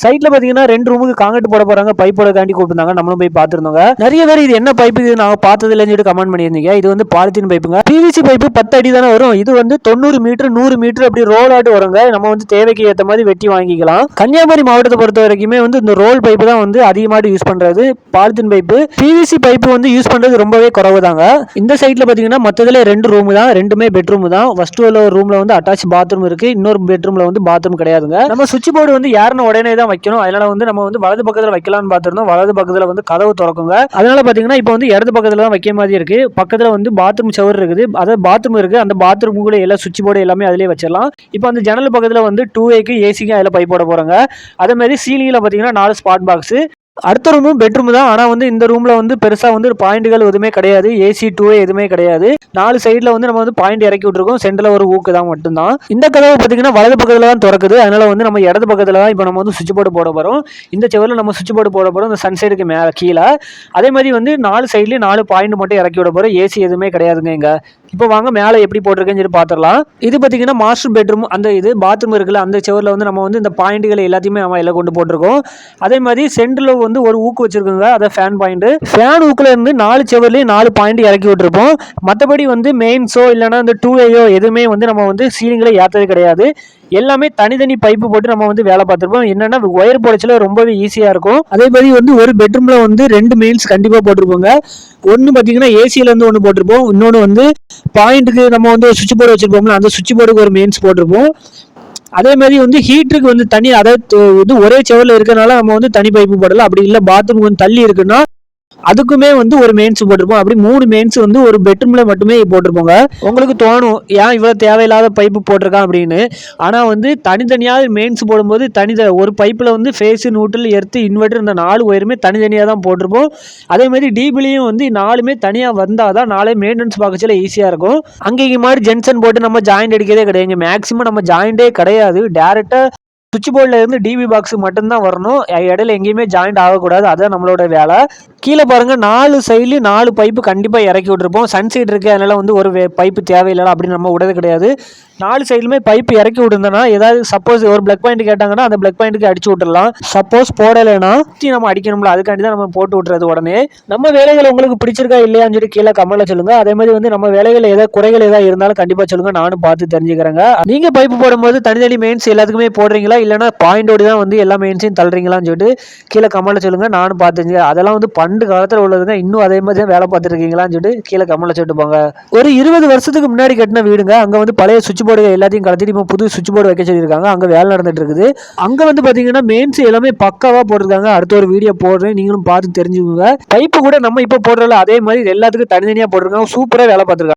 சைட்ல பாத்தீங்கன்னா ரெண்டு ரூமுக்கு காங்கிரட் போட போறாங்க பைப் போட காண்டி கூப்பிட்டாங்க நம்மளும் போய் பார்த்துருந்தோங்க. நிறைய பேர் இது என்ன பைப் இது? நாங்க பார்த்தது இல்லைன்னு சொல்லிட்டு கமெண்ட் பண்ணியிருந்தீங்க. இது வந்து பாலித்தீன் பைப்புங்க பிவிசி பைப்பு பத்து அடி தானே வரும். இது வந்து தொண்ணூறு மீட்டர் நூறு மீட்டர் அப்படி ரோல் ஆட்டு வருங்க. நம்ம வந்து தேவைக்கு ஏற்ற மாதிரி வெட்டி வாங்கிக்கலாம். கன்னியாகுமரி மாவட்டத்தை பொறுத்த வரைக்குமே வந்து இந்த ரோல் பைப்பு தான் வந்து அதிகமாக யூஸ் பண்றது. பாலித்தீன் பைப்பு பிவிசி பைப்பு வந்து யூஸ் பண்றது ரொம்பவே குறவு தாங்க இந்த சைட்ல பாத்தீங்கன்னா மொத்தத்துல ரெண்டு ரூம் தான். ரெண்டுமே பெட்ரூம் தான். ஃபர்ஸ்ட் ஒரு ரூம்ல வந்து அட்டாச் பாத்ரூம் இருக்கு. இன்னொரு பெட்ரூம்ல வந்து பாத்ரூம் கிடையாதுங்க. நம்ம சுவிட்ச் போர்டு வந்து யாருன்னு உடனே தான் வைக்கணும். அதனால வந்து நம்ம வந்து வலது பக்கத்தில் வைக்கலாம்னு பார்த்துருந்தோம். வலது பக்கத்தில் வந்து கதவு திறக்குங்க. அதனால பார்த்தீங்கன்னா இப்போ வந்து இடது பக்கத்தில் தான் வைக்க மாதிரி இருக்கு. பக்கத்தில் வந்து பாத்ரூம் சவர் இருக்குது. அதாவது பாத்ரூம் இருக்குது அந்த பாத்ரூம் கூட எல்லா சுவிட்ச் போர்டு எல்லாமே அதிலே வச்சிடலாம். இப்போ அந்த ஜன்னல் பக்கத்தில் வந்து டூ ஏக்கு ஏசிக்கு அதில் பைப் போட போகிறாங்க அதே மாதிரி சீலிங்கில் பார்த்தீங்கன்னா நாலு ஸ்பாட் பாக்ஸு அடுத்த ரூமும் பெட்ரூம் தான். ஆனால் வந்து இந்த ரூமில் வந்து பெருசாக வந்து பாயிண்ட்கள் எதுவுமே கிடையாது. ஏசி டூவே எதுவுமே கிடையாது. நாலு சைடில் வந்து நம்ம வந்து பாயிண்ட் இறக்கி விட்டுருக்கோம். சென்டரில் ஒரு ஊக்கு தான் மட்டும்தான். இந்த கதவு பார்த்தீங்கன்னா வலது பக்கத்தில் தான் திறக்குது. அதனால் வந்து நம்ம இடது பக்கத்தில் தான் இப்போ நம்ம வந்து சுவிட்ச் போர்டு போட போகிறோம் இந்த செவரில் நம்ம சுவிட்ச் போர்டு போட போகிறோம் இந்த சன்சைடுக்கு மேலே கீழே. அதே மாதிரி வந்து நாலு சைட்லேயும் நாலு பாயிண்ட் மட்டும் இறக்கி விட போகிறோம் ஏசி எதுவுமே கிடையாதுங்க இங்கே. இப்போ வாங்க மேலே எப்படி போட்டிருக்கேன்னு சொல்லி பார்த்துடலாம். இது பார்த்தீங்கன்னா மாஸ்டர் பெட்ரூம் அந்த இது பாத்ரூம் இருக்குல்ல அந்த செவரில் வந்து நம்ம வந்து இந்த பாயிண்ட்டுகள் எல்லாத்தையுமே நம்ம எல்லாம் கொண்டு போட்டிருக்கோம். அதே மாதிரி சென்டரில் வந்து ஒரு ஊக்கு வச்சிருக்கோங்க அதை ஃபேன் பாயிண்ட்டு ஃபேன் ஊக்கில் இருந்து நாலு செவர்லேயும் நாலு பாயிண்ட் இறக்கி விட்டுருப்போம். மற்றபடி வந்து மெயின்ஸோ இல்லைன்னா இந்த டூ ஏயோ எதுவுமே வந்து நம்ம வந்து சீலிங்கில் ஏற்றது கிடையாது. எல்லாமே தனித்தனி பைப்பு போட்டு நம்ம வந்து வேலை பார்த்துருப்போம். என்னன்னா ஒயர் போடச்சில ரொம்பவே ஈஸியாக இருக்கும். அதே மாதிரி வந்து ஒரு பெட்ரூமில் வந்து ரெண்டு மெயின்ஸ் கண்டிப்பாக போட்டிருப்போங்க. ஒன்று பார்த்தீங்கன்னா ஏசியில் வந்து ஒன்று போட்டிருப்போம். இன்னொன்று வந்து பாயிண்ட்டுக்கு நம்ம வந்து சுவிட்ச் போர்டு வச்சிருப்போம்ல அந்த சுவிட்ச் போர்டுக்கு ஒரு மெயின்ஸ் போட்டிருப்போம். அதே மாதிரி வந்து ஹீட்டருக்கு வந்து தனி அதாவது இது ஒரே செவரில் இருக்கிறனால நம்ம வந்து தனி பைப்பு போடலாம் அப்படி இல்லை பாத்ரூம் கொஞ்சம் தள்ளி இருக்குன்னா அதுக்குமே வந்து ஒரு மெயின்ஸ் போட்டிருப்போம். அப்படி மூணு மெயின்ஸ் வந்து ஒரு பெட்ரூம்ல மட்டுமே போட்டிருப்போங்க. உங்களுக்கு தோணும் ஏன் இவ்வளவு தேவையில்லாத பைப்பு போட்டிருக்கான் அப்படின்னு. ஆனால் வந்து தனித்தனியாக மெயின்ஸ் போடும்போது தனி ஒரு பைப்பில் வந்து ஃபேஸ் நூட்டில் எர்த்து இன்வெர்டர் இந்த நாலு ஒயருமே தனித்தனியாக தான் போட்டிருப்போம். அதே மாதிரி டிபிலையும் வந்து நாலுமே தனியாக வந்தால் தான் நாளே மெயின்டெனன்ஸ் பார்க்கச்சில ஈஸியாக இருக்கும். அங்கே இங்கே மாதிரி ஜென்சன் போட்டு நம்ம ஜாயிண்ட் அடிக்கிறதே கிடையாது மேக்ஸிமம் நம்ம ஜாயிண்டே கிடையாது. டேரெக்டாக சுவிட்ச் போர்டில் இருந்து டிவி பாக்ஸ் மட்டும்தான் வரணும். இடையில எங்கேயுமே ஜாயிண்ட் ஆகக்கூடாது. அதான் நம்மளோட வேலை. கீழே பாருங்கள் நாலு சைட்லேயும் நாலு பைப்பு கண்டிப்பாக இறக்கி விட்டுருப்போம். சன்சைட் இருக்குது அதனால் வந்து ஒரு பைப்பு தேவையில்லை அப்படின்னு நம்ம விடது கிடையாது. நாலு சைடுலுமே பைப் இறக்கி விட்டுருந்தோன்னா ஏதாவது சப்போஸ் ஒரு பிளக் பாயிண்ட் கேட்டாங்கன்னா அந்த பிளக் பாயிண்ட்டுக்கு அடிச்சு விட்டுடலாம் சப்போஸ் போடலைன்னா சுற்றி நம்ம அடிக்கணும்ல அதுக்காண்டி தான் நம்ம போட்டு விட்டுறது உடனே. நம்ம வேலைகள் உங்களுக்கு பிடிச்சிருக்கா இல்லையான்னு சொல்லி கீழே கமெண்ட்ல சொல்லுங்க. அதே மாதிரி வந்து நம்ம வேலைகள் ஏதாவது குறைகள் ஏதாவது இருந்தாலும் கண்டிப்பாக சொல்லுங்க. நானும் பார்த்து தெரிஞ்சுக்கிறேங்க. நீங்கள் பைப்பு போடும்போது தனித்தனி மெயின்ஸ் எல்லாத்துக்குமே போடுறீங்களா? இல்லைனா பாயிண்டோடு தான் வந்து எல்லா மெயின்ஸையும் தள்ளுறீங்களான்னு சொல்லிட்டு கீழே கமெண்ட்ல சொல்லுங்க. நானும் பார்த்து தெரிஞ்சுக்கிறேன். அதெல்லாம் வந்து பண்டு காலத்தில் உள்ளதுங்க. இன்னும் அதே மாதிரி தான் வேலை பார்த்துருக்கீங்களான்னு சொல்லிட்டு கீழே கமெண்ட்ல சொல்லிட்டு போங்க. ஒரு இருபது வருஷத்துக்கு முன்னாடி கட்டின வீடுங்க. அங்கே வந்து பழைய சுவிட்ச் போர்டு எல்லாத்தையும் கலத்திட்டு இப்போ புது சுவிட்ச் போர்டு வைக்க சொல்லியிருக்காங்க. அங்கே வேலை நடந்துட்டு இருக்குது. அங்கே வந்து பார்த்தீங்கன்னா மெயின்ஸ் எல்லாமே பக்காவாக போட்டிருக்காங்க. அடுத்த ஒரு வீடியோ போடுறேன். நீங்களும் பார்த்து தெரிஞ்சுக்கோங்க. பைப்பு கூட நம்ம இப்போ போடுறல அதே மாதிரி எல்லாத்துக்கும் தனித்தனியாக போட்டிருக்காங்க. சூப்பராக வேலை பார்த்துருக்காங்க.